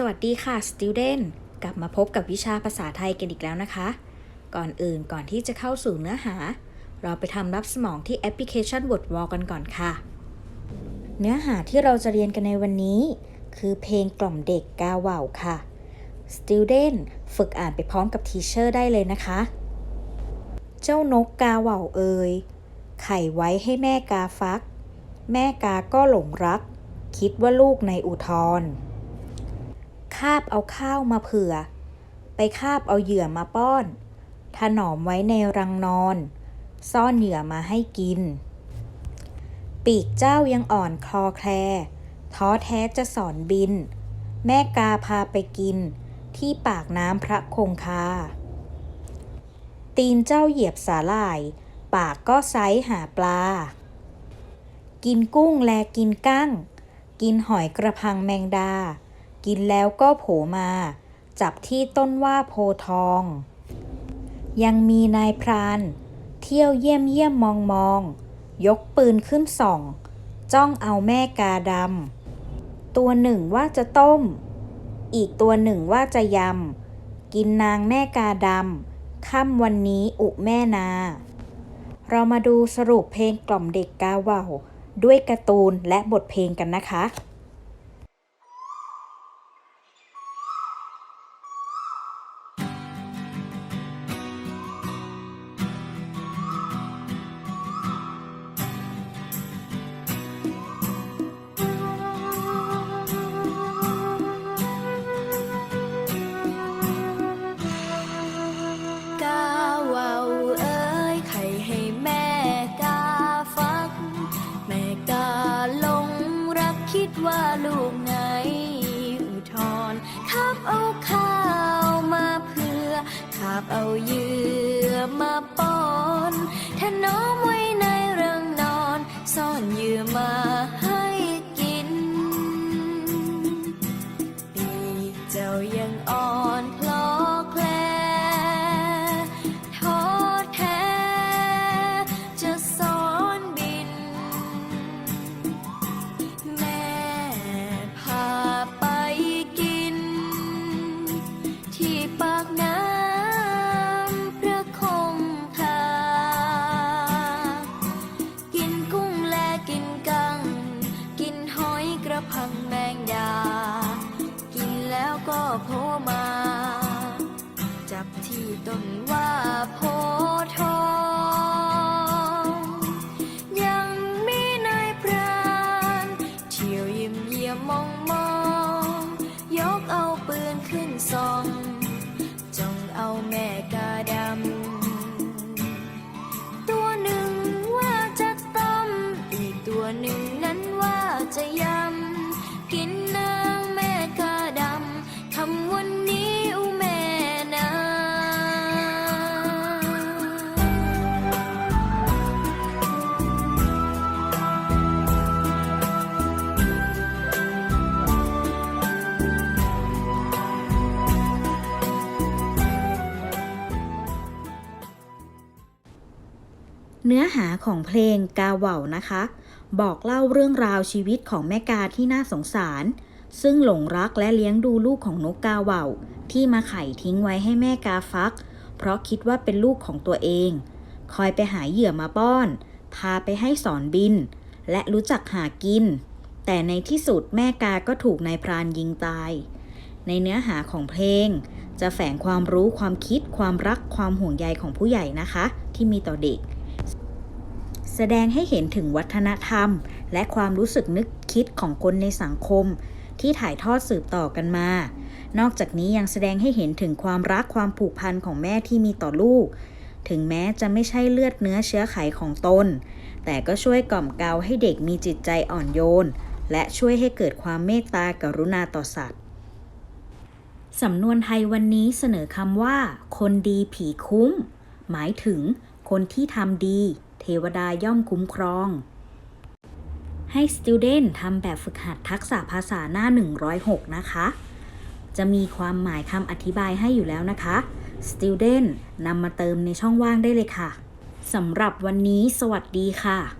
สวัสดีค่ะ student กลับมาพบกับวิชาภาษาไทยกันอีกแล้วนะคะ ก่อนอื่นก่อนที่จะเข้าสู่เนื้อหา เราไปทำรับสมองที่แอปพลิเคชัน WordWall กันก่อนค่ะ เนื้อหาที่เราจะเรียนกันในวันนี้ คือเพลงกล่อมเด็กกาหว่าวค่ะ student ฝึกอ่านไปพร้อมกับทีเชอร์ได้เลยนะคะ เจ้านกกาหว่าวเอ่ยไข่ไว้ให้แม่กาฟัก แม่กาก็หลงรัก คิดว่าลูกในอุทธร คาบเอาข้าวมาเผื่อ ไปคาบเอาเหยื่อมาป้อน ถนอมไว้ในรังนอน ซ่อนเหยื่อมาให้กิน ปีกเจ้ายังอ่อนคลอแคล ท้อแท้จะสอนบิน แม่กาพาไปกิน ที่ปากน้ำพระคงคา ตีนเจ้าเหยียบสาหร่าย ปากก็ไซหาปลา กินกุ้งแลกินกั้ง กินหอยกระพังแมงดา กินแล้วก็โผมา จับที่ต้นว่าโพทอง ยังมีนายพราน เที่ยวเยี่ยมเยี่ยมมองมอง ยกปืนขึ้นส่อง จ้องเอาแม่กาดำ ตัวหนึ่งว่าจะต้ม อีกตัวหนึ่งว่าจะยำ กินนางแม่กาดำค่ำวันนี้อุแม่นา เรามาดูสรุปเพลงกล่อมเด็กกาว่าด้วยการ์ตูนและบทเพลงกันนะคะ ขับเอาข้าวมาเพื่อขับเอาเยื่อมาป้อนถนอมไว้ โผมา จับที่ต้นว่าโพทองยังมีนายพรานเที่ยวยิ้มเยี่ยมมองมอง ยกเอาปืนขึ้นส่อง เนื้อหาของเพลงกาเหว่านะคะ บอกเล่าเรื่องราวชีวิตของแม่กาที่น่าสงสาร ซึ่งหลงรักและเลี้ยงดูลูกของนกกาเหว่า ที่มาไข่ทิ้งไว้ให้แม่กาฟัก เพราะคิดว่าเป็นลูกของตัวเอง คอยไปหาเหยื่อมาป้อน พาไปให้สอนบิน และรู้จักหากิน แต่ในที่สุดแม่กาก็ถูกนายพรานยิงตาย ในเนื้อหาของเพลง จะแฝงความรู้ความคิดความรักความห่วงใยของผู้ใหญ่นะคะ ที่มีต่อเด็ก แสดงให้เห็นถึงวัฒนธรรม และความรู้สึกนึกคิดของคนในสังคม ที่ถ่ายทอดสืบต่อกันมา นอกจากนี้ยังแสดงให้เห็นถึงความรักความผูกพันของแม่ที่มีต่อลูก ถึงแม้จะไม่ใช่เลือดเนื้อเชื้อไขของตน แต่ก็ช่วยกล่อมเกลาให้เด็กมีจิตใจอ่อนโยน และช่วยให้เกิดความเมตตากรุณาต่อสัตว์สำนวนไทยวันนี้เสนอคำว่า คนดีผีคุ้ม หมายถึงคนที่ทำดี ทวดาย่อมคุ้มครอง ให้ student ทำแบบฝึกหัดทักษะภาษาหน้า 106 นะคะ จะมีความหมายคำอธิบายให้อยู่แล้วนะคะ student นำมาเติมในช่องว่างได้เลยค่ะสำหรับวันนี้สวัสดีค่ะ